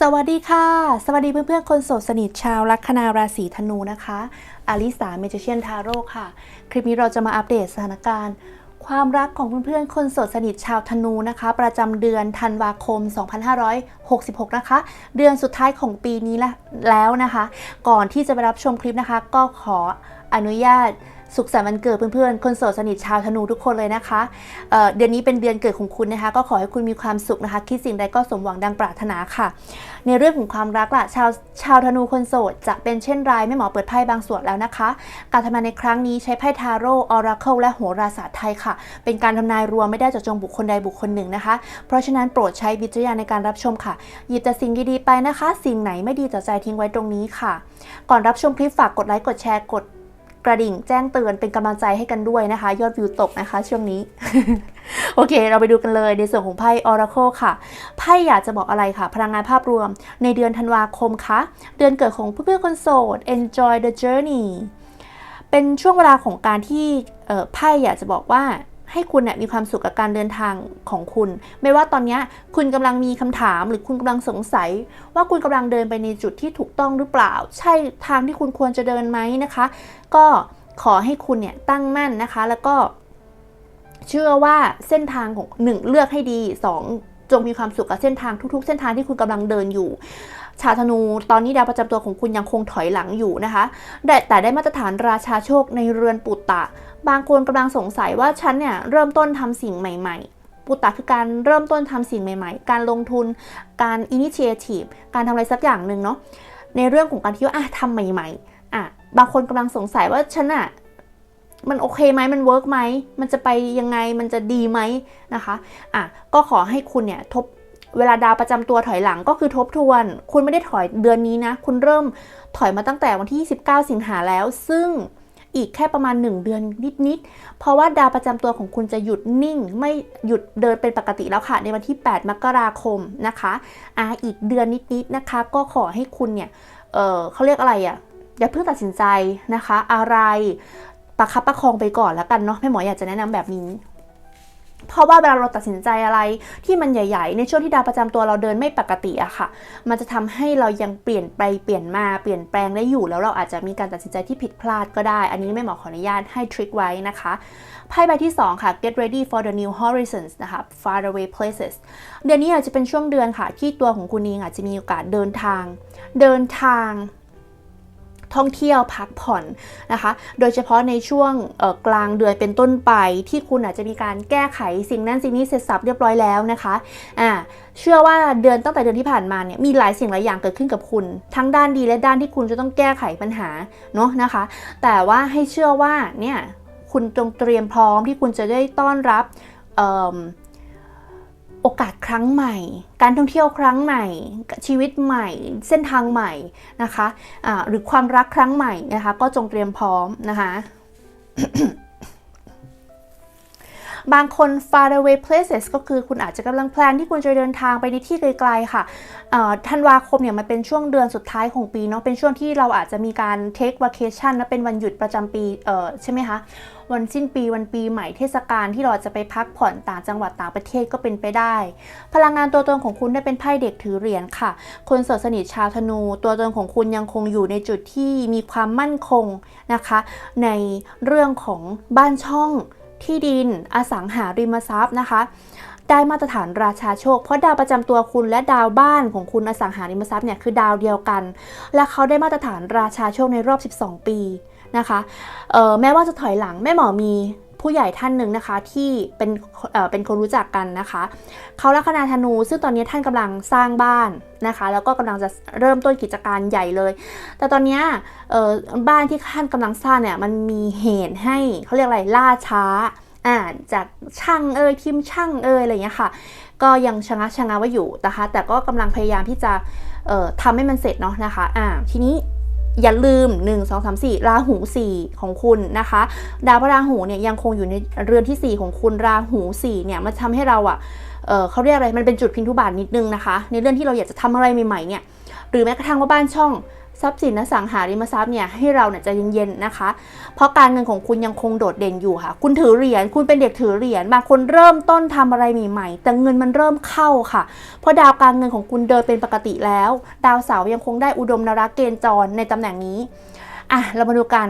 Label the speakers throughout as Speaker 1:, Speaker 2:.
Speaker 1: สวัสดีค่ะ สวัสดีเพื่อนๆ คนโสดสนิทชาวลัคนาราศีธนูนะคะอาลิสาเมจิเชียนทาโร่ค่ะ คลิปนี้เราจะมาอัปเดตสถานการณ์ ความรักของเพื่อนๆ คนโสดสนิทชาวธนูนะคะ ประจำเดือนธันวาคม 2566 นะคะ เดือนสุดท้ายของปีนี้แล้วนะคะ ก่อนที่จะไปรับชมคลิปนะคะ ก็ขออนุญาต สุขสันต์วันเกิดเพื่อนๆ คนโสดสนิทชาวธนูทุกคนเลยนะคะเเดือนนี้เป็นเดือนเกิดของคุณนะคะ ก็ขอให้คุณมีความสุขนะคะ คิดสิ่งใดก็สมหวังดังปรารถนาค่ะ ในเรื่องของความรักล่ะชาวชาวธนูคนโสดจะเป็นเช่นไรไม่หมอเปิดไพ่บางส่วนแล้วนะคะ การทำนายในครั้งนี้ใช้ไพ่ทาโร่ออราเคิลและโหราศาสตร์ไทยค่ะ เป็นการทำนายรวมไม่ได้เจาะจงบุคคลใดบุคคลหนึ่งนะคะ เพราะฉะนั้นโปรดใช้วิจารณญาณในการรับชมค่ะหยิบแต่สิ่งดีๆไปนะคะ สิ่งไหนไม่ดีต่อใจทิ้งไว้ตรงนี้ค่ะ ก่อนรับชมคลิปฝากกดไลค์กดแชร์กด กระดิ่งแจ้งเตือนเป็นกำลังใจให้กันด้วยนะคะ ยอดวิวตกนะคะ ช่วงนี้ โอเค เราไปดูกันเลยในส่วนของไพ่ Oracle ค่ะ ไพ่อยากจะบอกอะไรค่ะ พลังงานภาพรวม ในเดือนธันวาคมคะ เดือนเกิดของเพื่อนๆคนโสด enjoy the journey เป็นช่วงเวลาของการที่ไพ่อยากจะบอกว่า ให้คุณเนี่ยมีความสุขกับการเดินทางของคุณ ไม่ว่าตอนนี้คุณกำลังมีคำถามหรือคุณกำลังสงสัย ว่าคุณกำลังเดินไปในจุดที่ถูกต้องหรือเปล่า ใช่ทางที่คุณควรจะเดินไหมนะคะ ก็ขอให้คุณเนี่ยตั้งมั่นนะคะ แล้วก็ เชื่อว่าเส้นทางของหนึ่งเลือกให้ดีสองจงมีความสุขกับเส้นทางทุกๆ เส้นทางที่คุณกำลังเดินอยู่ ชาธนูตอนนี้ดาวประจำตัวของคุณยังคงถอยหลังอยู่นะคะแต่ได้มาตรฐานราชาโชคในเรือนปุตตะ บางคนกำลังสงสัยว่าฉันเนี่ยเริ่มต้นทำสิ่งใหม่ๆ ปุตตะคือการเริ่มต้นทำสิ่งใหม่ ๆ การลงทุน การ initiative การทำอะไรสักอย่างหนึ่งเนาะ ในเรื่องของการที่ว่าอะทำใหม่ๆ อะ บางคนกำลังสงสัยว่าฉันอะมันโอเคไหมมันเวิร์กไหม มันจะไปยังไง มันจะดีไหมนะคะ อะ ก็ขอให้คุณเนี่ยทบเวลาดาวประจำตัวถอยหลังก็คือทบทวน คุณไม่ได้ถอยเดือนนี้นะ คุณเริ่มถอยมาตั้งแต่วันที่ 29 สิงหาแล้ว ซึ่ง อีกแค่ประมาณ 1 เดือนนิดๆ เพราะว่าดาวประจำตัวของคุณจะหยุดนิ่ง ไม่หยุดเดินเป็นปกติแล้วค่ะ ในวันที่ 8 มกราคมนะคะอ่าอีกเดือนนิดๆนะคะ ก็ขอให้คุณเนี่ยเออเขาเรียกอะไรอะ่ะอย่าเพิ่งตัดสินใจนะคะ อะไรประคับประคองไปก่อนแล้วกันเนาะแม่หมออยากจะแนะนำแบบนี้ เพราะว่าเวลาเราตัดสินใจอะไรที่มันใหญ่ ๆ ในช่วงที่ดาวประจำตัวเราเดินไม่ปกติอะค่ะ มันจะทำให้เรายังเปลี่ยนไปเปลี่ยนมาเปลี่ยนแปลงได้อยู่ แล้วเราอาจจะมีการตัดสินใจที่ผิดพลาดก็ได้ อันนี้แม่หมอขออนุญาตให้ทริคไว้นะคะไพ่ใบที่ 2 ค่ะ get ready for the new horizons นะคะ far away places เดือนนี้อาจจะเป็นช่วงเดือนค่ะ ที่ตัวของคุณเองอาจจะมีโอกาสเดินทาง เดินทาง ท่องเที่ยวพักผ่อนนะคะ โดยเฉพาะในช่วงกลางเดือนเป็นต้นไป ที่คุณอาจจะมีการแก้ไขสิ่งนั้นสิ่งนี้เสร็จสับเรียบร้อยแล้วนะคะอ่าเชื่อว่าเดือนตั้งแต่เดือนที่ผ่านมาเนี่ยมีหลายสิ่งหลายอย่างเกิดขึ้นกับคุณ ทั้งด้านดีและด้านที่คุณจะต้องแก้ไขปัญหาเนาะนะคะ แต่ว่าให้เชื่อว่าเนี่ยคุณจงเตรียมพร้อมที่คุณจะได้ต้อนรับ โอกาสครั้งใหม่ การท่องเที่ยวครั้งใหม่ ชีวิตใหม่ เส้นทางใหม่นะคะะหรือความรักครั้งใหม่นะคะ ก็จงเตรียมพร้อมนะคะ บางคน far away places ก็คือคุณอาจจะกำลังแพลนที่คุณจะเดินทางไปในที่ไกลๆค่ะธันวาคมเนี่ยมันเป็นช่วงเดือนสุดท้ายของปีเนาะเป็นช่วงที่เราอาจจะมีการ take vacation และเป็นวันหยุดประจำปีเออใช่ไหมคะวันสิ้นปีวันปีใหม่เทศกาลที่เราจะไปพักผ่อนต่างจังหวัดต่างประเทศก็เป็นไปได้ พลังงานตัวตนของคุณได้เป็นไพ่เด็กถือเหรียญค่ะ คนสดสนิทชาวธนู ตัวตนของคุณยังคงอยู่ในจุดที่มีความมั่นคงนะคะ ในเรื่องของบ้านช่อง ที่ดิน อสังหาริมทรัพย์นะคะ ได้มาตรฐานราชาโชค เพราะดาวประจำตัวคุณและดาวบ้านของคุณอสังหาริมทรัพย์เนี่ยคือดาวเดียวกัน และเขาได้มาตรฐานราชาโชคในรอบ 12 ปีนะคะแม้ว่าจะถอยหลังแม่หมอมี ผู้ใหญ่ท่านหนึ่งนะคะที่เป็นเเป็นคนรู้จักกันนะคะเขาลัคนาธนู ซึ่งตอนนี้ท่านกำลังสร้างบ้านนะคะ แล้วก็กำลังจะเริ่มต้นกิจการใหญ่เลย แต่ตอนนี้บ้านที่ท่านกำลังสร้างเนี่ยมันมีเหตุให้เขาเรียกอะไรล่าช้าอ่าจากช่างเอ่ยทีมช่างเอ่ยอะไรเงี้ยค่ะ ก็ยังชะงักชะงักไว้อยู่นะคะ แต่ก็กำลังพยายามที่จะทำให้มันเสร็จเนาะนะคะอ่าทีนี้ อย่าลืม 1 2 3 4 ราหู 4 ของคุณนะคะ ดาวพระราหูเนี่ยยังคงอยู่ในเรือนที่ 4 ของคุณราหู 4 เนี่ยมันทำให้เราอะ่ะเเขาเรียกอะไรมันเป็นจุดพินทุบาทนิดนึงนะคะ ในเรื่องที่เราอยากจะทำอะไรใหม่ๆเนี่ยหรือแม้กระทั่งว่าบ้านช่อง ทรัพย์สินอสังหาริมทรัพย์เนี่ยให้เราเนี่ยใจะเย็นๆนะคะ เพราะการเงินของคุณยังคงโดดเด่นอยู่ค่ะ คุณถือเหรียญคุณเป็นเด็กถือเหรียญบางคนเริ่มต้นทำอะไรใหม่ๆ แต่เงินมันเริ่มเข้าค่ะ เพราะดาวการเงินของคุณเดินเป็นปกติแล้ว ดาวเสาร์ยังคงได้อุดมนราเกณฑ์จรในตำแหน่งนี้อะเรามาดูกัน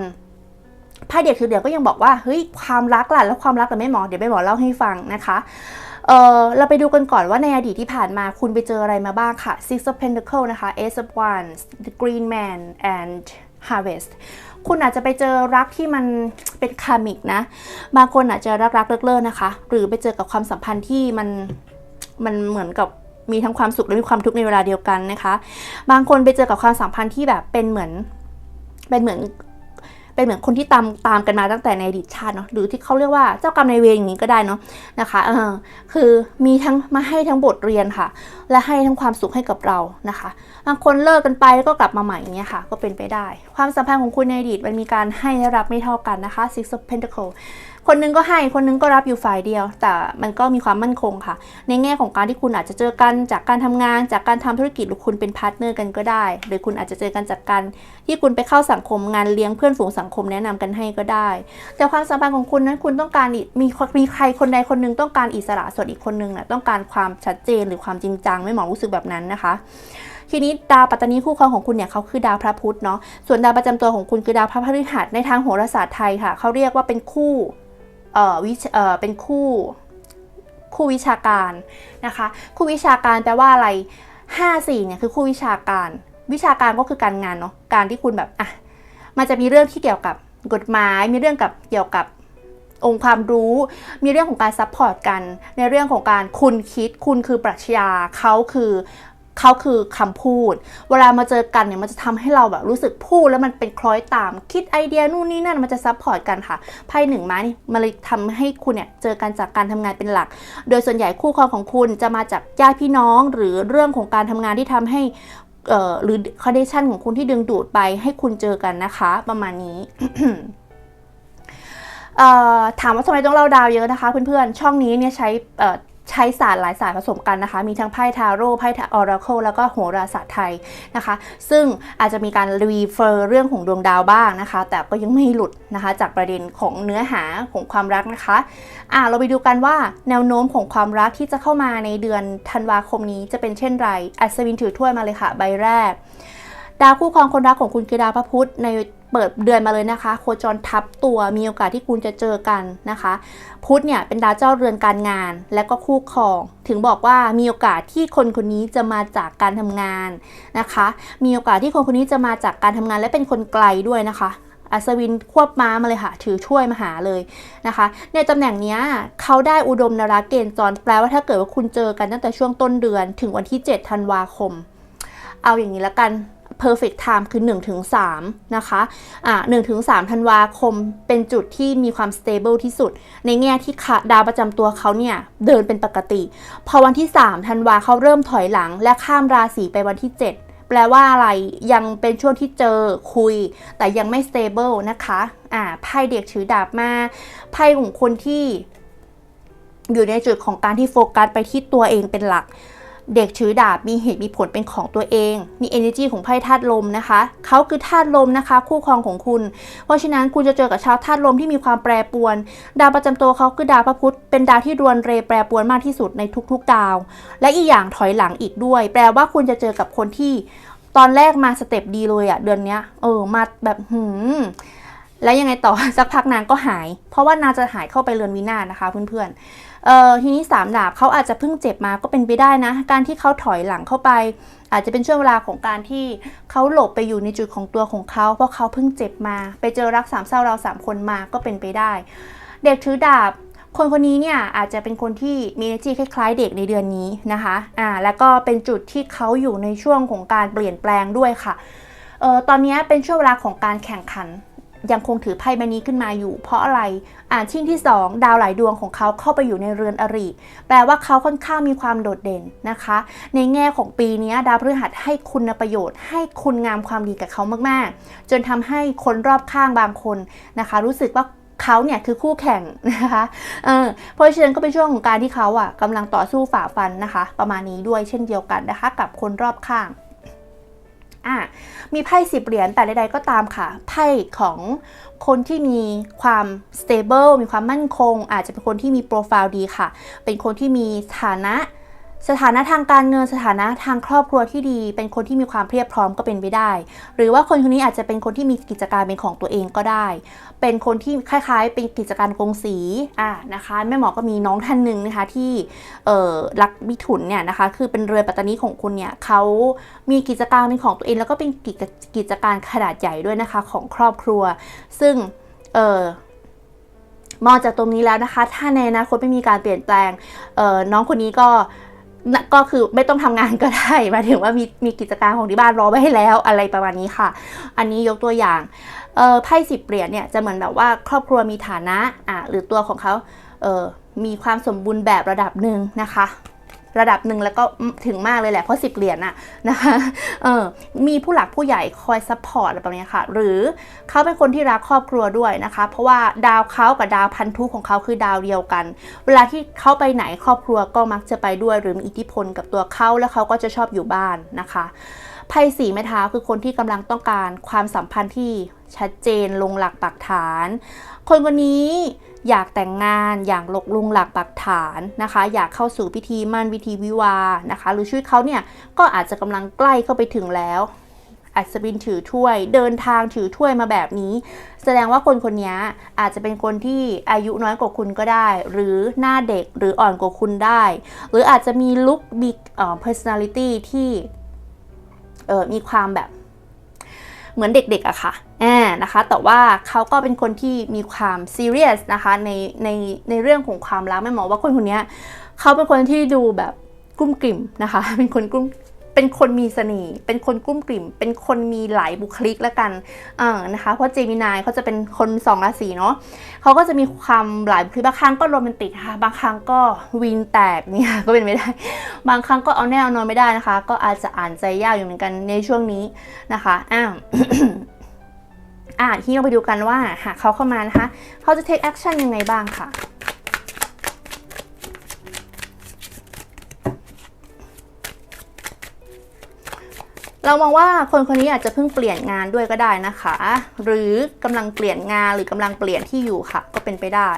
Speaker 1: ไพ่เด็กถือเหรียญก็ยังบอกว่าเฮ้ยความรักล่ะแล้วความรักกับแม่หมอเดี๋ยวแม่หมอเล่าให้ฟังนะคะ เออเราไปดูกันก่อนว่าในอดีตที่ผ่านมาคุณไปเจออะไรมาบ้างค่ะ Six of Pentacles นะคะ Ace of Wands The Green Man and Harvest คุณอาจจะไปเจอรักที่มันเป็นคามิกนะ บางคนอาจจะรักรักเลิกเลิกนะคะ หรือไปเจอกับความสัมพันธ์ที่มันมันเหมือนกับมีทั้งความสุขและมีความทุกข์ในเวลาเดียวกันนะคะ บางคนไปเจอกับความสัมพันธ์ที่แบบเป็นเหมือนเป็นเหมือน เป็นเหมือนคนที่ตามตามกันมาตั้งแต่ในอดีตชาติเนาะหรือที่เขาเรียกว่าเจ้ากรรมนายเวรอย่างนี้ก็ได้เนาะนะคะเออคือมีทั้งมาให้ทั้งบทเรียนค่ะ และให้ทั้งความสุขให้กับเรานะคะบางคนเลิกกันไปแล้วก็กลับมาใหม่อย่างเงี้ยค่ะ ก็เป็นไปได้ ความสัมพันธ์ของคุณในอดีตมันมีการให้และรับไม่เท่ากันนะคะ Six of Pentacles คนหนึงก็ให้คนหนึงก็รับอยู่ฝ่ายเดียว แต่มันก็มีความมั่นคงค่ะ ในแง่ของการที่คุณอาจจะเจอกันจากการทำงาน จากการทำธุรกิจหรือคุณเป็นพาร์ทเนอร์กันก็ได้ หรือคุณอาจจะเจอกันจากการที่คุณไปเข้าสังคมงานเลี้ยงเพื่อนฝูงสังคมแนะนำกันให้ก็ได้ แต่ความสัมพันธ์ของคุณนั้นคุณต้องการมีมีใครคนใดคนหนึ่งต้องการอิสระส่วนอีกคนหนึ่งน่ะต้องการความชัดเจนหรือความจริงจังไม่หมอรู้สึกแบบนั้นนะคะทีนี้ดาวปัตตานีคู่ครองของคุณเนี่ยเขาคือดาวพระพุธเนาะ ส่วนดาวประจำตัวของคุณคือดาวพระพฤหัสในทางโหราศาสตร์ไทยค่ะเขาเรียกว่าเป็นคู่ เอ่อวิเอ่อเป็นคู่คู่วิชาการนะคะคู่วิชาการแปลว่าอะไร 5 4เนี่ยคือคู่วิชาการ วิชาการก็คือการงานเนาะการที่คุณแบบอะมันจะมีเรื่องที่เกี่ยวกับกฎหมาย มีเรื่องกับเกี่ยวกับองค์ความรู้ มีเรื่องของการซัพพอร์ตกัน ในเรื่องของการคุณคิดคุณคือปรัชญาเขาคือ เขาคือคำพูด เวลามาเจอกันเนี่ยมันจะทำให้เราแบบรู้สึกพูดแล้วมันเป็นคล้อยตามคิดไอเดียนู่นนี่นั่นมันจะซัพพอร์ตกันค่ะไพ่หนึ่งมานี่มันเลยทำให้คุณเนี่ยเจอกันจากการทำงานเป็นหลัก โดยส่วนใหญ่คู่ครองของคุณจะมาจากญาติพี่น้อง หรือเรื่องของการทำงานที่ทำให้เอ่อหรือคอนเดชันของคุณที่ดึงดูดไปให้คุณเจอกันนะคะ ประมาณนี้ถามว่าทำไมต้องเล่าดาวเยอะนะคะเพื่อนๆ ช่องนี้เนี่ยใช้ ใช้ศาสตร์หลายศาสตร์ผสมกันนะคะ มีทั้งไพ่ทาโร่ไพ่ออราเคิลแล้วก็โหราศาสตร์ไทยนะคะ ซึ่งอาจจะมีการรีเฟอร์เรื่องของดวงดาวบ้างนะคะ แต่ก็ยังไม่หลุดนะคะ จากประเด็นของเนื้อหาของความรักนะคะอะเราไปดูกันว่าแนวโน้มของความรักที่จะเข้ามาในเดือนธันวาคมนี้จะเป็นเช่นไรอัศวินถือถ้วยมาเลยค่ะใบแรก ดาวคู่ครองคนรักของคุณคือดาวพระพุธในเปิดเดือนมาเลยนะคะ โคจรทับตัวมีโอกาสที่คุณจะเจอกันนะคะ พุธเนี่ยเป็นดาวเจ้าเรือนการงาน และก็คู่ครอง ถึงบอกว่ามีโอกาสที่คนคนนี้จะมาจากการทำงานนะคะ มีโอกาสที่คนคนนี้จะมาจากการทำงานและเป็นคนไกลด้วยนะคะอัศวินควบม้ามาเลยค่ะ ถือช่วยมาหาเลยนะคะ ในตำแหน่งนี้เขาได้อุดมนราเกณฑ์จรแปลว่าถ้าเกิดว่าคุณเจอกันตั้งแต่ช่วงต้นเดือน ถึงวันที่ 7 ธันวาคม เอาอย่างนี้ละกัน perfect time คือ 1-3ถึง3นะคะ อ่า1ถึง3ธันวาคมเป็นจุดที่มีความ stable ที่สุด ในแง่ที่ค่ะดาวประจำตัวเขาเนี่ย เดินเป็นปกติ พอวันที่ 3 ธันวาเขาเริ่มถอยหลัง และข้ามราศีไปวันที่ 7แปลว่าอะไรยังเป็นช่วงที่เจอคุย แต่ยังไม่ stable นะคะอ่าไพ่เด็กถือดาบมาไพ่ของคนที่อยู่ในจุดของการที่โฟกัสไปที่ตัวเองเป็นหลัก เด็กถือดาบมีเหตุมีผลเป็นของตัวเอง มี energy ของไพ่ธาตุลมนะคะเขาคือธาตุลมนะคะ คู่ครองของคุณ เพราะฉะนั้นคุณจะเจอกับชาวธาตุลมที่มีความแปรปรวน ดาวประจำตัวเขาคือดาวพระพุธเป็นดาวที่รวนเรแปรปรวนมากที่สุดในทุกๆ ดาว และอีกอย่างถอยหลังอีกด้วย แปลว่าคุณจะเจอกับคนที่ตอนแรกมาสเต็ปดีเลยอะเดือนเนี้ยเออมาแบบหืมแล้วยังไงต่อสักพักนางก็หาย เพราะว่านางจะหายเข้าไปเรือนวินาศนะคะเพื่อนๆ เอ่อทีนี้สามดาบเขาอาจจะเพิ่งเจ็บมาก็เป็นไปได้นะ การที่เขาถอยหลังเข้าไป อาจจะเป็นช่วงเวลาของการที่เขาหลบไปอยู่ในจุดของตัวของเขาเพราะเขาเพิ่งเจ็บมา ไปเจอรักสามเศร้าเราสามคนมาก็เป็นไปได้ เด็กถือดาบคนคนนี้เนี่ยอาจจะเป็นคนที่มี energy คล้ายๆเด็กในเดือนนี้นะคะ อ่า แล้วก็เป็นจุดที่เขาอยู่ในช่วงของการเปลี่ยนแปลงด้วยค่ะ เอ่อ ตอนนี้เป็นช่วงเวลาของการแข่งขัน ยังคงถือไพ่ใบนี้ขึ้นมาอยู่ เพราะอะไรอ่านชิ้นที่ 2 ดาวหลายดวงของเขาเข้าไปอยู่ในเรือนอริ แปลว่าเขาค่อนข้างมีความโดดเด่นนะคะ ในแง่ของปีนี้ดาวพฤหัสให้คุณประโยชน์ ให้คุณงามความดีกับเขามากๆ จนทำให้คนรอบข้างบางคนนะคะ รู้สึกว่าเขาเนี่ยคือคู่แข่งนะคะ เออเพราะฉะนั้นก็เป็นช่วงของการที่เขาอะกำลังต่อสู้ฝ่าฟันนะคะ ประมาณนี้ด้วยเช่นเดียวกันนะคะ กับคนรอบข้าง อะมีไพ่สิบเหรียญแต่ใดๆก็ตามค่ะ ไพ่ของคนที่มีความ stable มีความมั่นคง อาจจะเป็นคนที่มีโปรไฟล์ดีค่ะ เป็นคนที่มีฐานะ สถานะทางการเงินสถานะทางครอบครัวที่ดี เป็นคนที่มีความเพียบพร้อมก็เป็นไปได้ หรือว่าคนคนนี้อาจจะเป็นคนที่มีกิจการเป็นของตัวเองก็ได้ เป็นคนที่คล้ายๆ เป็นกิจการกงสีอะนะคะแม่หมอก็มีน้องท่านหนึ่งนะคะที่เอ่อรักมิถุนเนี่ยนะคะคือเป็นเรือปัตตานีของคุณเนี่ยเขามีกิจการเป็นของตัวเอง แล้วก็เป็นกิจกิจการขนาดใหญ่ด้วยนะคะของครอบครัว ซึ่งเออมองจากตรงนี้แล้วนะคะ ถ้าในอนาคตไม่มีการเปลี่ยนแปลงน้องคนนี้ก็ ก็คือไม่ต้องทำงานก็ได้หมายถึงว่ามีมีกิจการของที่บ้านรอไว้ให้แล้วอะไรประมาณนี้ค่ะ อันนี้ยกตัวอย่างไพ่สิบเหรียญเนี่ยจะเหมือนแบบว่าครอบครัวมีฐานะอะหรือตัวของเขาเออมีความสมบูรณ์แบบระดับหนึ่งนะคะ ระดับหนึ่งแล้วก็ถึงมากเลยแหละ เพราะสิบเหรียญน่ะนะคะเออมีผู้หลักผู้ใหญ่คอยซัพพอร์ตอะไรแบบนี้ค่ะ หรือเขาเป็นคนที่รักครอบครัวด้วยนะคะ เพราะว่าดาวเขากับดาวพันธุของเขาคือดาวเดียวกัน เวลาที่เขาไปไหนครอบครัวก็มักจะไปด้วยหรือมีอิทธิพลกับตัวเขาแล้วเขาก็จะชอบอยู่บ้านนะคะไพ่สีไม้เท้าคือคนที่กำลังต้องการความสัมพันธ์ที่ชัดเจนลงหลักปักฐาน คนคนนี้ อยากแต่งงานอยากลกลงหลักปักฐานนะคะ อยากเข้าสู่พิธีมั่นพิธีวิวาห์นะคะ หรือชีวิตเขาเนี่ยก็อาจจะกำลังใกล้เข้าไปถึงแล้วอัศวินถือถ้วย เดินทางถือถ้วยมาแบบนี้ แสดงว่าคนคนนี้อาจจะเป็นคนที่อายุน้อยกว่าคุณก็ได้ หรือหน้าเด็กหรืออ่อนกว่าคุณได้ หรืออาจจะมีลุคมีเอ่อ personality ที่เออมีความแบบ เหมือนเด็กๆอะค่ะอ่านะคะ แต่ว่าเขาก็เป็นคนที่มีความซีเรียสนะคะในในในเรื่องของความรักแม่หมอว่าคนคนนี้เขาเป็นคนที่ดูแบบกุ้มกลิ่มนะคะ เป็นคนกุ้ม เป็นคนมีเสน่ห์ เป็นคนกุ้มกลิ่ม เป็นคนมีหลายบุคลิกแล้วกันเออนะคะ เพราะเจมินายเขาจะเป็นคนสองราศีเนาะเขาก็จะมีความหลายบุคลิกบางครั้งก็โรแมนติกนะคะบางครั้งก็วีนแตกเนี่ยก็เป็นไม่ได้ บางครั้งก็เอาแน่เอานอนไม่ได้นะคะ ก็อาจจะอ่านใจยากอยู่เหมือนกันในช่วงนี้นะคะอ้าวอ่าที่เราไปดูกันว่าหากเขาเข้ามานะคะ เขาจะ take action ยังไงบ้างค่ะ เรามองว่าคนคนนี้อาจจะเพิ่งเปลี่ยนงานด้วยก็ได้นะคะ หรือกำลังเปลี่ยนงานหรือกำลังเปลี่ยนที่อยู่ค่ะ ก็เป็นไปได้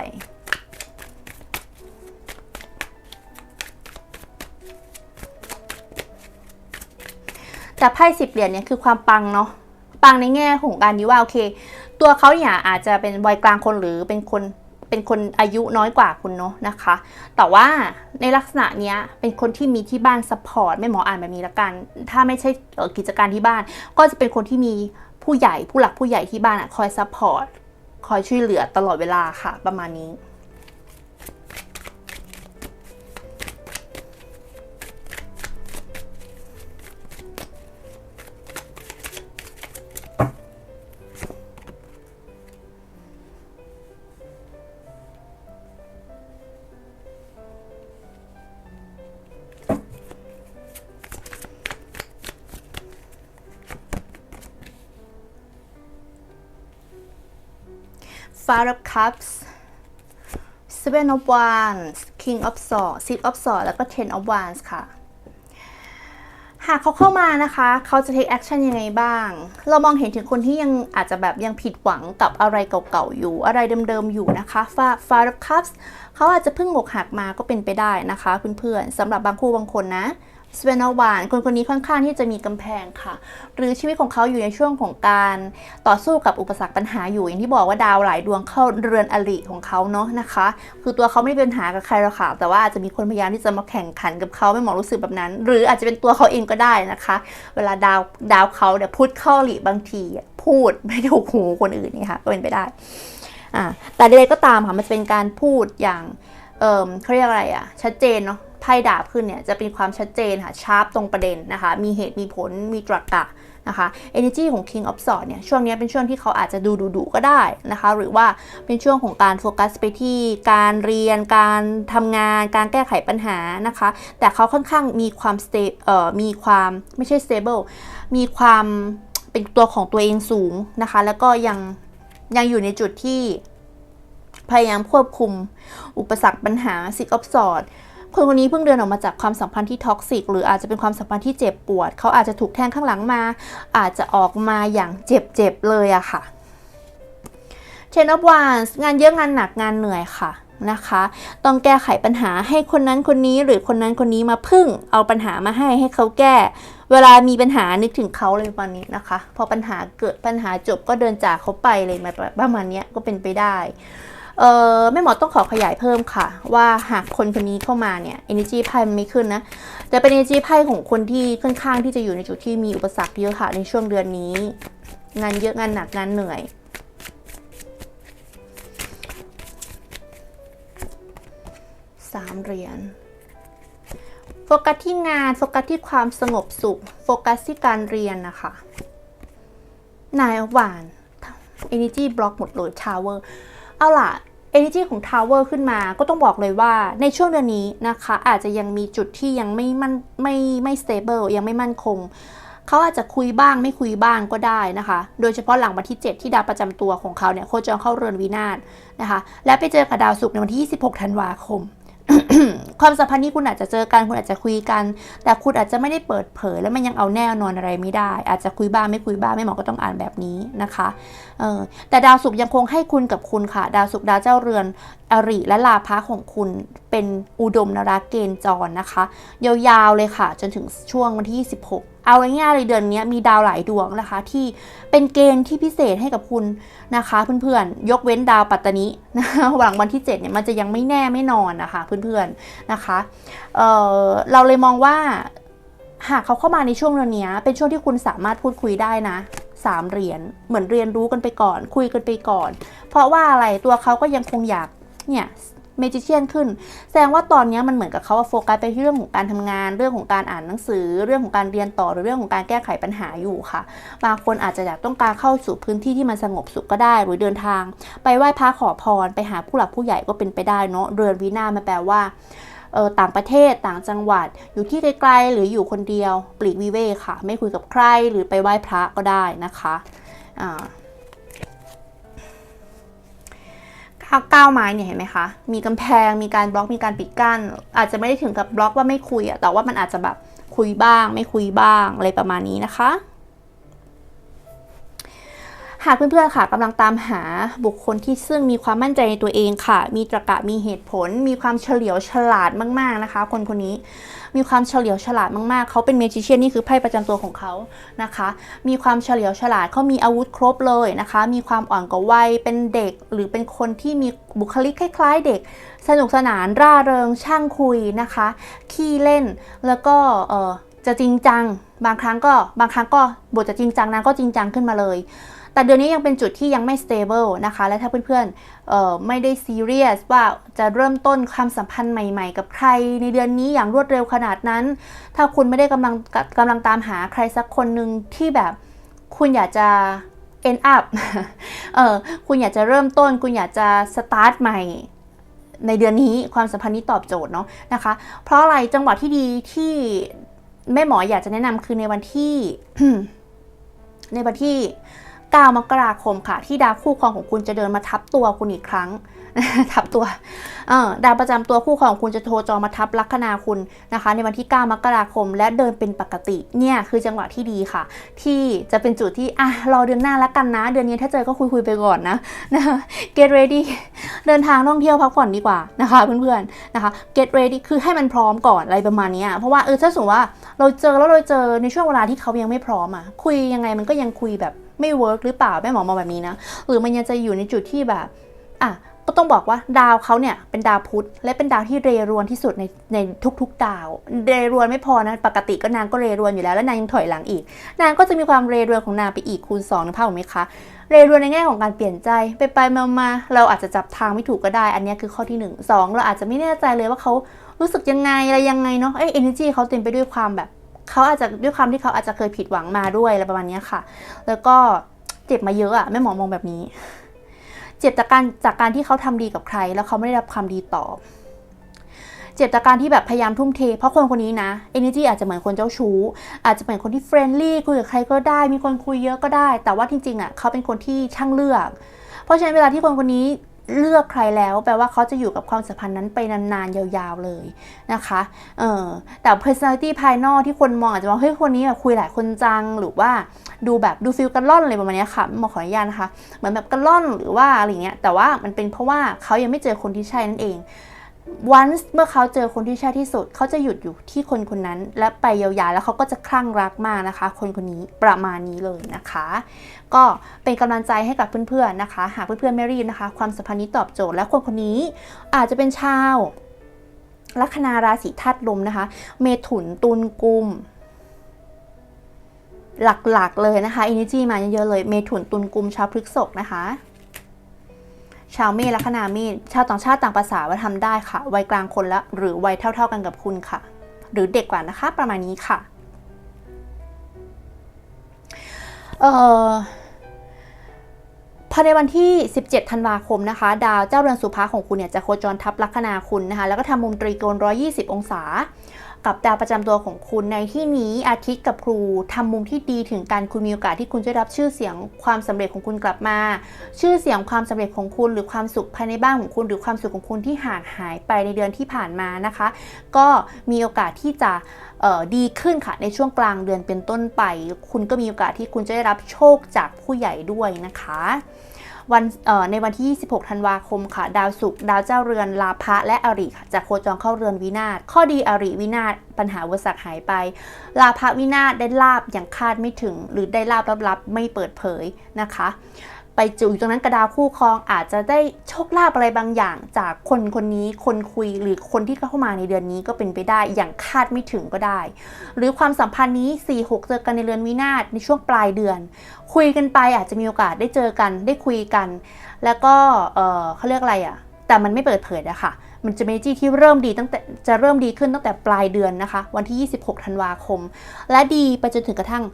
Speaker 1: แต่ไพ่สิบเหรียญเนี่ยคือความปังเนาะปังในแง่ของการที่ว่าโอเค ตัวเขาเนี่ยอาจจะเป็นวัยกลางคนหรือเป็นคน เป็นคนอายุน้อยกว่าคุณเนาะนะคะ แต่ว่าในลักษณะเนี้ยเป็นคนที่มีที่บ้านซัพพอร์ตไม่หมออ่านแบบนี้ละกัน ถ้าไม่ใช่กิจการที่บ้าน ก็จะเป็นคนที่มีผู้ใหญ่ผู้หลักผู้ใหญ่ที่บ้านอะคอยซัพพอร์ตคอยช่วยเหลือตลอดเวลาค่ะ ประมาณนี้ Five of Cups Seven of Wands King of Swords Six of Swords แล้วก็ Ten of Wands ค่ะ หากเขาเข้ามานะคะ เขาจะ take action ยังไงบ้าง เรามองเห็นถึงคนที่ยังอาจจะแบบยังผิดหวังกับอะไรเก่าๆอยู่ อะไรเดิมๆอยู่นะคะ Five of Cups เขาอาจจะเพิ่งอกหักมาก็เป็นไปได้นะคะ เพื่อนๆสำหรับบางคู่บางคนนะ สเปนอวานคนคนนี้ค่อนข้างที่จะมีกำแพงค่ะ หรือชีวิตของเขาอยู่ในช่วงของการต่อสู้กับอุปสรรคปัญหาอยู่ อย่างที่บอกว่าดาวหลายดวงเข้าเรือนอริของเขาเนาะนะคะ คือตัวเขาไม่ได้เป็นปัญหากับใครหรอกค่ะ แต่ว่าอาจจะมีคนพยายามที่จะมาแข่งขันกับเขาไม่หมอรู้สึกแบบนั้น หรืออาจจะเป็นตัวเขาเองก็ได้นะคะ เวลาดาวดาวเขาเนี่ยพูดเข้าหลีบางที พูดไม่ถูกหูคนอื่นนี่ค่ะก็เป็นไปได้อ่าแต่ใดๆก็ตามค่ะมันจะเป็นการพูดอย่างเออเขาเรียกอะไรอะชัดเจนเนาะ ไพ่ดาบขึ้นเนี่ยจะเป็นความชัดเจนค่ะชาร์ปตรงประเด็นนะคะ มีเหตุมีผลมีตรรกะนะคะ energy ของ King of Swords เนี่ยช่วงนี้เป็นช่วงที่เขาอาจจะดูดุดุๆก็ได้นะคะ หรือว่าเป็นช่วงของการโฟกัสไปที่การเรียนการทำงาน การแก้ไขปัญหานะคะ แต่เขาค่อนข้างมีความ sta เอ่อมีความไม่ใช่ stable มีความเป็นตัวของตัวเองสูงนะคะ แล้วก็ยังยังอยู่ในจุดที่พยายามควบคุม อุปสรรคปัญหา Six of Swords คนคนนี้เพิ่งเดินออกมาจากความสัมพันธ์ที่ท็อกซิกหรืออาจจะเป็นความสัมพันธ์ที่เจ็บปวด เขาอาจจะถูกแทงข้างหลังมา อาจจะออกมาอย่างเจ็บๆเลยอะค่ะ Ten of Wands งานเยอะงานหนักงานเหนื่อยค่ะนะคะ ต้องแก้ไขปัญหาให้คนนั้นคนนี้หรือคนนั้นคนนี้มาพึ่ง เอาปัญหามาให้ให้เขาแก้ เวลามีปัญหานึกถึงเขาเลยประมาณนี้นะคะ พอปัญหาเกิดปัญหาจบก็เดินจากเขาไปเลยมาประมาณนี้ก็เป็นไปได้ เออแม่หมอต้องขอขยายเพิ่มค่ะ ว่าหากคนคนนี้เข้ามาเนี่ย energy ไพ่มันไม่ขึ้นนะ แต่เป็น energy ไพ่ของคนที่ค่อนข้างที่จะอยู่ในจุดที่มีอุปสรรคเยอะค่ะในช่วงเดือนนี้ งานเยอะงานหนักงานเหนื่อยสามเหรียญโฟกัสที่งานโฟกัสที่ความสงบสุข โฟกัสที่การเรียนนะคะนายหวาน energy block หมดเลย tower เอ เอาล่ะ energy ของ tower ขึ้นมาก็ต้องบอกเลยว่าในช่วงเดือนนี้นะคะ อาจจะยังมีจุดที่ยังไม่มั่นไม่ไม่ stable ยังไม่มั่นคงเขาอาจจะคุยบ้างไม่คุยบ้างก็ได้นะคะ โดยเฉพาะหลังวันที่ 7 ที่ดาวประจำตัวของเขาเนี่ยโคจรเข้าเรือนวินาศนะคะ และไปเจอกับดาวศุกร์ในวันที่ 26 ธันวาคม ความสัมพันธ์ที่คุณอาจจะเจอกันคุณอาจจะคุยกัน แต่คุณอาจจะไม่ได้เปิดเผย และมันยังเอาแน่นอนอะไรไม่ได้ อาจจะคุยบ้างไม่คุยบ้างไม่หมอก็ต้องอ่านแบบนี้นะคะ เออแต่ดาวศุกร์ยังคงให้คุณกับคุณค่ะ ดาวศุกร์ดาวเจ้าเรือน อริและลาภะของคุณเป็นอุดมนราเกณฑ์จรนะคะ ยาวๆเลยค่ะ จนถึงช่วงวันที่26เอาง่ายๆเลยเดือนนี้มีดาวหลายดวงนะคะ ที่เป็นเกณฑ์ที่พิเศษให้กับคุณนะคะเพื่อนๆยกเว้นดาวปัตตานินะคะหลังวันที่7เนี่ยมันจะยังไม่แน่ไม่นอนนะคะเพื่อนๆนะคะเเราเลยมองว่าหากเขาเข้ามาในช่วงเดือนนี้เป็นช่วงที่คุณสามารถพูดคุยได้นะ สามเหรียญเหมือนเรียนรู้กันไปก่อน คุยกันไปก่อน เพราะว่าอะไรตัวเขาก็ยังคงอยากเนี่ยเมจิเชียนขึ้น แสดงว่าตอนนี้มันเหมือนกับเขาว่าโฟกัสไปที่เรื่องของการทำงาน เรื่องของการอ่านหนังสือ เรื่องของการเรียนต่อหรือเรื่องของการแก้ไขปัญหาอยู่ค่ะ บางคนอาจจะอยากต้องการเข้าสู่พื้นที่ที่มันสงบสุขก็ได้ หรือเดินทาง ไปไหว้พระขอพร ไปหาผู้หลักผู้ใหญ่ก็เป็นไปได้เนาะ เรือนวินามันแปลว่า ต่างประเทศต่างจังหวัด อยู่ที่ไกลๆหรืออยู่คนเดียวปลีกวิเวกค่ะ ไม่คุยกับใครหรือไปไหว้พระก็ได้นะคะอ่าก้าวไม้เนี่ยเห็นไหมคะ มีกำแพง มีการบล็อก มีการปิดกั้น อาจจะไม่ได้ถึงกับบล็อกว่าไม่คุยอะแต่ว่ามันอาจจะแบบคุยบ้าง ไม่คุยบ้างอะไรประมาณนี้นะคะ หากเพื่อนๆค่ะกำลังตามหาบุคคลที่ซึ่งมีความมั่นใจในตัวเองค่ะ มีตรรกะมีเหตุผล มีความเฉลียวฉลาดมาก ๆนะคะ คนคนนี้มีความเฉลียวฉลาดมากๆ เขาเป็นเมจิเชียนนี่คือไพ่ประจำตัวของเขานะคะ มีความเฉลียวฉลาดเขามีอาวุธครบเลยนะคะ มีความอ่อนกว่าวัยเป็นเด็ก หรือเป็นคนที่มีบุคลิกคล้าย ๆ เด็ก สนุกสนานร่าเริงช่างคุยนะคะ ขี้เล่นแล้วก็เออจะจริงจัง บางครั้งก็บางครั้งก็บทจะจริงจังนางก็จริงจังขึ้นมาเลย แต่เดือนนี้ยังเป็นจุดที่ยังไม่ stable นะคะ และถ้าเพื่อนๆเไม่ได้ serious ว่าจะเริ่มต้นความสัมพันธ์ใหม่ ๆ กับใคร ในเดือนนี้อย่างรวดเร็วขนาดนั้น ถ้าคุณไม่ได้กำลังกำลังตามหาใครสักคนหนึ่งที่แบบคุณอยากจะ end up เออคุณอยากจะเริ่มต้น คุณอยากจะ start ใหม่ในเดือนนี้ความสัมพันธ์นี้ตอบโจทย์เนาะนะคะ เพราะอะไรจังหวะที่ดีที่แม่หมออยากจะแนะนำคือในวันที่ ในวันที่ 9 มกราคมค่ะ ที่ดาวคู่ครองของคุณจะเดินมาทับตัวคุณอีกครั้งทับตัวดาวประจำตัวคู่ครองของคุณจะโทรจองมาทับลัคนาคุณนะคะ ในวันที่ 9 มกราคม และเดินเป็นปกติเนี่ยคือจังหวะที่ดีค่ะ ที่จะเป็นจุดที่อะรอเดือนหน้าแล้วกันนะ เดือนนี้ถ้าเจอก็คุยคุยไปก่อนนะนะคะ get ready เดินทางท่องเที่ยวพักผ่อนดีกว่านะคะเพื่อนๆนะคะ get ready คือให้มันพร้อมก่อนอะไรประมาณนี้เพราะว่าเออถ้าสมมติว่าเราเจอแล้วเราเจอในช่วงเวลาที่เขายังไม่พร้อมอะคุยยังไงมันก็ยังคุยแบบ ไม่เวิร์กหรือเปล่าแม่หมอมาแบบนี้นะ หรือมันยังจะอยู่ในจุดที่แบบอะก็ต้องบอกว่าดาวเขาเนี่ยเป็นดาวพุธและเป็นดาวที่เรรวนที่สุดในในทุกๆ ดาว เรรวนไม่พอนะปกติก็นางก็เรรวนอยู่แล้วแล้วนางยังถอยหลังอีก นางก็จะมีความเรรวนของนางไปอีกคูณ2นึกภาพออกไหมคะเรรวนในแง่ของการเปลี่ยนใจไปไปมามาเราอาจจะจับทางไม่ถูกก็ได้ อันนี้คือข้อที่ 1 2 เราอาจจะไม่แน่ใจเลยว่าเขารู้สึกยังไงอะไรยังไงเนาะเอ้เอเนจีเขาเต็มไปด้วยความแบบ เขาอาจจะด้วยความที่เขาอาจจะเคยผิดหวังมาด้วยอะไรประมาณนี้ค่ะ แล้วก็เจ็บมาเยอะอะแม่หมอมองแบบนี้ เจ็บจากการจากการที่เขาทำดีกับใคร แล้วเขาไม่ได้รับความดีตอบ เจ็บจากการที่แบบพยายามทุ่มเท เพราะคนคนนี้นะ energy อาจจะเหมือนคนเจ้าชู้ อาจจะเป็นคนที่เฟรนลี่คุยกับใครก็ได้ มีคนคุยเยอะก็ได้ แต่ว่าจริงๆอะเขาเป็นคนที่ช่างเลือก เพราะฉะนั้นเวลาที่คนคนนี้ เลือกใครแล้ว แปลว่าเขาจะอยู่กับความสัมพันธ์นั้นไปนานๆ ยาวๆเลยนะคะเออแต่ personality ภายนอกที่คนมองอาจจะว่าเฮ้ยคนนี้แบบคุยหลายคนจังหรือว่าดูแบบดูฟิลกันล่อนอะไรประมาณนี้ค่ะหมอขออนุญาตนะคะเหมือนแบบกันล่อนหรือว่าอะไรเงี้ยแต่ว่ามันเป็นเพราะว่าเขายังไม่เจอคนที่ใช่นั่นเอง once เมื่อเขาเจอคนที่ใช่ที่สุด เขาจะหยุดอยู่ที่คนคนนั้น และไปยาวๆแล้วเขาก็จะคลั่งรักมากนะคะ คนคนนี้ประมาณนี้เลยนะคะ ก็เป็นกำลังใจให้กับเพื่อนๆนะคะ หากเพื่อนๆไม่รีบนะคะ ความสัมพันธ์นี้ตอบโจทย์และคนคนนี้อาจจะเป็นชาวลัคนาราศีธาตุลมนะคะ เมถุนตุลกุมหลักๆเลยนะคะ energy มาเยอะๆเลย เมถุนตุลกุมชาวพฤกษกนะคะ ชาวเมษลัคนาเมษชาวต่างชาติต่างภาษาว่าทำได้ค่ะ วัยกลางคนละ หรือวัยเท่า ๆกันกับคุณค่ะ หรือเด็กกว่านะคะ ประมาณนี้ค่ะ เอ่อภายในวันที่ 17 ธันวาคมนะคะ ดาวเจ้าเรือนสุภาของคุณเนี่ยจะโคจรทับลัคนาคุณนะคะ แล้วก็ทำมุมตรีโกณ 120 องศา กับดาวประจำตัวของคุณในที่นี้อาทิตย์กับครูทำมุมที่ดีถึงการคุณมีโอกาสที่คุณจะรับชื่อเสียงความสำเร็จของคุณกลับมา ชื่อเสียงความสำเร็จของคุณ หรือความสุขภายในบ้านของคุณ หรือความสุขของคุณที่ห่างหายไปในเดือนที่ผ่านมานะคะ ก็มีโอกาสที่จะ ดีขึ้นค่ะในช่วงกลางเดือนเป็นต้นไป คุณก็มีโอกาสที่คุณจะได้รับโชคจากผู้ใหญ่ด้วยนะคะวันในวันที่ 26 ธันวาคมค่ะ ดาวศุกร์ดาวเจ้าเรือนลาภะและอริค่ะจะโคจรเข้าเรือนวินาศข้อดีอริวินาศปัญหาอุปสรรคหายไป ลาภะวินาศได้ลาบอย่างคาดไม่ถึง หรือได้ลาบลับๆไม่เปิดเผยนะคะ ไปจูอยู่ตรงนั้นกระดาวคู่ครองอาจจะได้โชคลาภอะไรบางอย่าง จากคนคนนี้คนคุยหรือคนที่เข้ามาในเดือนนี้ก็เป็นไปได้อย่างคาดไม่ถึงก็ได้ หรือความสัมพันธ์นี้ 4-6 เจอกันในเรือนวินาศในช่วงปลายเดือน คุยกันไปอาจจะมีโอกาสได้เจอกันได้คุยกัน แล้วก็เออเขาเรียกอะไรอะ่ะแต่มันไม่เปิดเผยอะค่ะมันจะมีจี้ที่เริ่มดีตั้งแต่จะเริ่มดีขึ้นตั้งแต่ปลายเดือนนะคะ วันที่ 26 ธันวาคม และดีไปจนถึงกระทั่ง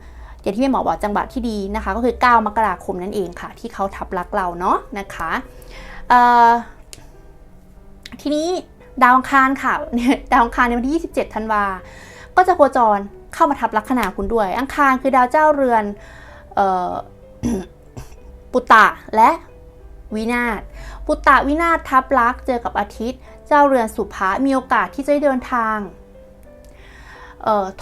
Speaker 1: อย่างที่แม่หมอบอกจังหวะที่ดีนะคะ ก็คือ 9 มกราคมนั่นเองค่ะ ที่เขาทับลักเราเนาะนะคะทีนี้ดาวอังคารค่ะเนี่ยดาวอังคารในวันที่ 27 ธันวา ก็จะโคจรเข้ามาทับลัคนาคุณด้วย อังคารคือดาวเจ้าเรือนออปุตตะและวินาศปุตตะวินาศทับลักษ์เจอกับอาทิตย์ เจ้าเรือนสุภะมีโอกาสที่จะได้เดินทาง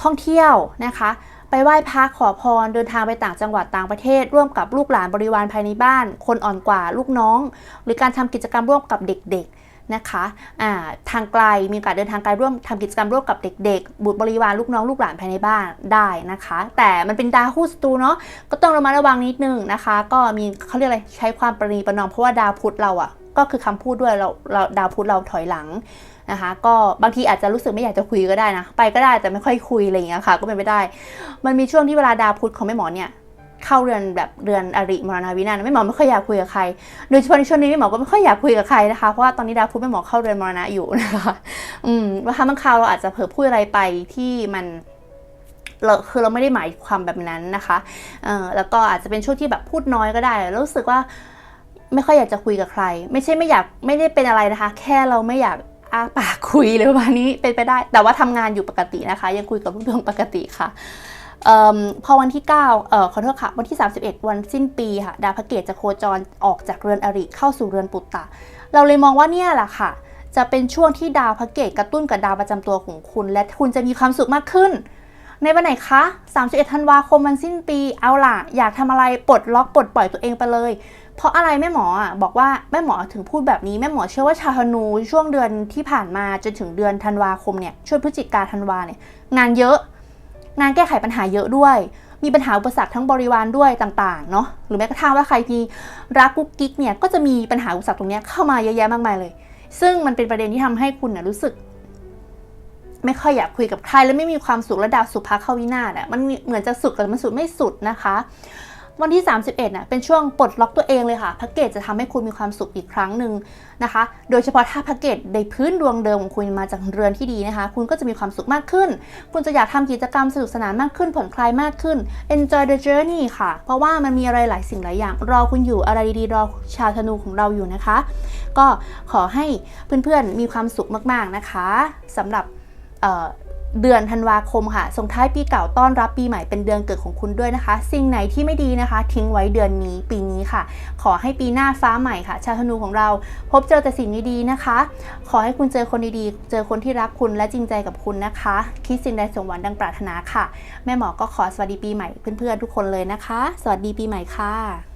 Speaker 1: ท่องเที่ยวนะคะ ไปไหว้พระขอพรเดินทางไปต่างจังหวัดต่างประเทศ ร่วมกับลูกหลานบริวารภายในบ้าน คนอ่อนกว่าลูกน้อง หรือการทำกิจกรรมร่วมกับเด็กๆนะคะอ่าทางไกลมีกาสเดินทางไกลร่วมทำกิจกรรมร่วมกับเด็ก ๆ บุตรบริวารลูกน้องลูกหลานภายในบ้านได้นะคะ แต่มันเป็นดาวคู่ศัตรูเนาะก็ต้องระมัดระวังนิดนึงนะคะ ก็มีเขาเรียกอะไรใช้ความประนีประนอมเพราะว่าดาวพุธเราอะก็คือคำพูดด้วยเราเราดาวพุธเราถอยหลัง นะคะ ก็บางทีอาจจะรู้สึกไม่อยากจะคุยก็ได้นะ ไปก็ได้แต่ไม่ค่อยคุยอะไรอย่างเงี้ยค่ะ ก็เป็นไปได้ มันมีช่วงที่เวลาดาวพุธของแม่หมอเนี่ยเข้าเรือนแบบเรือนอริมรณวินาศแม่หมอไม่ค่อยอยากคุยกับใคร โดยเฉพาะในช่วงนี้แม่หมอก็ไม่ค่อยอยากคุยกับใครนะคะ เพราะว่าตอนนี้ดาวพุธแม่หมอเข้าเรือนมรณะอยู่นะคะ อืมบางครั้งบางคราวเราอาจจะเผลอพูดอะไรไปที่มันเราคือเราไม่ได้หมายความแบบนั้นนะคะ เอ่อ แล้วก็อาจจะเป็นช่วงที่แบบพูดน้อยก็ได้ แล้วรู้สึกว่าไม่ค่อยอยากจะคุยกับใคร ไม่ใช่ไม่อยากไม่ได้เป็นอะไรนะคะ แค่เราไม่อยาก อาปากคุยหรือประมาณนี้เป็นไปได้ แต่ว่าทำงานอยู่ปกตินะคะ ยังคุยกับเพื่อนๆปกติค่ะเอพอวันที่9เอ่อขอโทษค่ะ วันที่ 31 วันสิ้นปีค่ะ ดาวพระเกตจะโคจรออกจากเรือนอริเข้าสู่เรือนปุตตะ เราเลยมองว่าเนี่ยแหละค่ะ จะเป็นช่วงที่ดาวพระเกตกระตุ้นกับดาวประจำตัวของคุณ และคุณจะมีความสุขมากขึ้น ในวันไหนคะ 31 ธันวาคมวันสิ้นปี เอาล่ะ อยากทำอะไรปลดล็อกปลดปล่อยตัวเองไปเลย เพราะอะไรแม่หมออะบอกว่าแม่หมอถึงพูดแบบนี้แม่หมอเชื่อว่าชาวธนูช่วงเดือนที่ผ่านมาจนถึงเดือนธันวาคมเนี่ยช่วยพฤศจิกาธันวาเนี่ยงานเยอะ งานแก้ไขปัญหาเยอะด้วย มีปัญหาอุปสรรคทั้งบริวารด้วยต่างๆเนาะหรือแม้กระทั่งว่าใครมีรักกุ๊กกิ๊กเนี่ยก็จะมีปัญหาอุปสรรคตรงนี้เข้ามาเยอะแยะมากมายเลย ซึ่งมันเป็นประเด็นที่ทำให้คุณน่ะรู้สึก ไม่ค่อยอยากคุยกับใครและไม่มีความสุขและดาวสุภาเข้าวินาศอะมันเหมือนจะสุดแต่มันสุดไม่สุดนะคะ วันที่ 31น่ะเป็นช่วงปลดล็อกตัวเองเลยค่ะแพ็กเกจจะทำให้คุณมีความสุขอีกครั้งหนึ่งนะคะ โดยเฉพาะถ้าแพ็กเกจในพื้นดวงเดิมของคุณมาจากเรือนที่ดีนะคะ คุณก็จะมีความสุขมากขึ้น คุณจะอยากทำกิจกรรมสนุกสนานมากขึ้นผ่อนคลายมากขึ้น enjoy the journey ค่ะ เพราะว่ามันมีอะไรหลายสิ่งหลายอย่าง รอคุณอยู่อะไรดีๆรอชาวธนูของเราอยู่นะคะ ก็ขอให้เพื่อนๆมีความสุขมากๆนะคะสำหรับ เดือนธันวาคมค่ะ ส่งท้ายปีเก่าต้อนรับปีใหม่เป็นเดือนเกิดของคุณด้วยนะคะ สิ่งไหนที่ไม่ดีนะคะ ทิ้งไว้เดือนนี้ปีนี้ค่ะ ขอให้ปีหน้าฟ้าใหม่ค่ะ ชาวธนูของเราพบเจอแต่สิ่งดีๆนะคะ ขอให้คุณเจอคนดีๆ เจอคนที่รักคุณและจริงใจกับคุณนะคะ คิดสิ่งใดสมหวังดังปรารถนาค่ะ แม่หมอก็ขอสวัสดีปีใหม่เพื่อนๆทุกคนเลยนะคะ สวัสดีปีใหม่ค่ะ